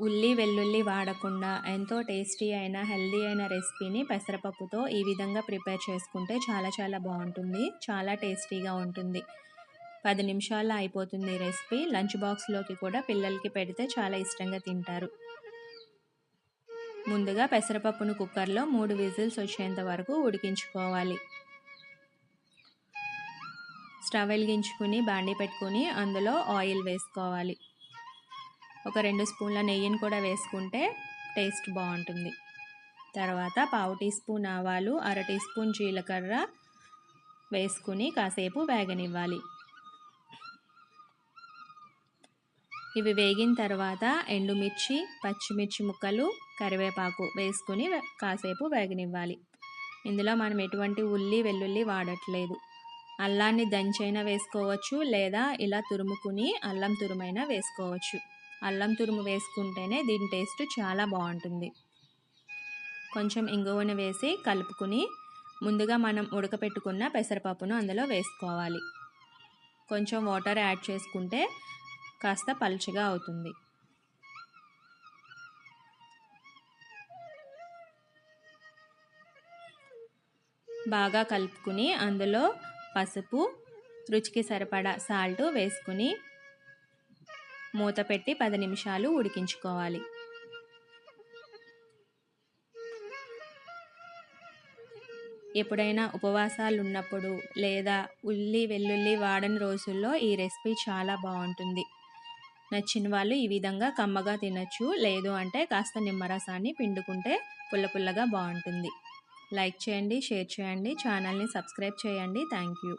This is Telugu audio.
ఉల్లి వెల్లుల్లి వాడకుండా ఎంతో టేస్టీ అయిన హెల్దీ అయిన రెసిపీని పెసరపప్పుతో ఈ విధంగా ప్రిపేర్ చేసుకుంటే చాలా చాలా బాగుంటుంది. చాలా టేస్టీగా ఉంటుంది. పది నిమిషాల్లో అయిపోతుంది రెసిపీ. లంచ్ బాక్స్లోకి కూడా పిల్లలకి పెడితే చాలా ఇష్టంగా తింటారు. ముందుగా పెసరపప్పును కుక్కర్లో మూడు విజిల్స్ వచ్చేంత వరకు ఉడికించుకోవాలి. స్టవ్ వెలిగించుకుని బాండి పెట్టుకుని అందులో ఆయిల్ వేసుకోవాలి. ఒక రెండు స్పూన్ల నెయ్యిని కూడా వేసుకుంటే టేస్ట్ బాగుంటుంది. తర్వాత పావు టీ స్పూన్ ఆవాలు అర టీ స్పూన్ జీలకర్ర వేసుకుని కాసేపు వేగనివ్వాలి. ఇవి వేగిన తర్వాత ఎండుమిర్చి పచ్చిమిర్చి ముక్కలు కరివేపాకు వేసుకుని కాసేపు వేగనివ్వాలి. ఇందులో మనం ఎటువంటి ఉల్లి వెల్లుల్లి వాడట్లేదు. అల్లాన్ని దంచైనా వేసుకోవచ్చు లేదా ఇలా తురుముకుని అల్లం తురుమైనా వేసుకోవచ్చు. అల్లం తురుము వేసుకుంటేనే దీని టేస్ట్ చాలా బాగుంటుంది. కొంచెం ఇంగువను వేసి కలుపుకుని ముందుగా మనం ఉడకపెట్టుకున్న పెసరపప్పును అందులో వేసుకోవాలి. కొంచెం వాటర్ యాడ్ చేసుకుంటే కాస్త పలుచగా అవుతుంది. బాగా కలుపుకుని అందులో పసుపు రుచికి సరిపడా సాల్ట్ వేసుకుని మూత పెట్టి పది నిమిషాలు ఉడికించుకోవాలి. ఎప్పుడైనా ఉపవాసాలు ఉన్నప్పుడు లేదా ఉల్లి వెల్లుల్లి వాడని రోజుల్లో ఈ రెసిపీ చాలా బాగుంటుంది. నచ్చిన వాళ్ళు ఈ విధంగా కమ్మగా తినచ్చు లేదు అంటే కాస్త నిమ్మరసాన్ని పిండుకుంటే పుల్ల పుల్లగా బాగుంటుంది. లైక్ చేయండి షేర్ చేయండి ఛానల్ని సబ్స్క్రైబ్ చేయండి. Thank you.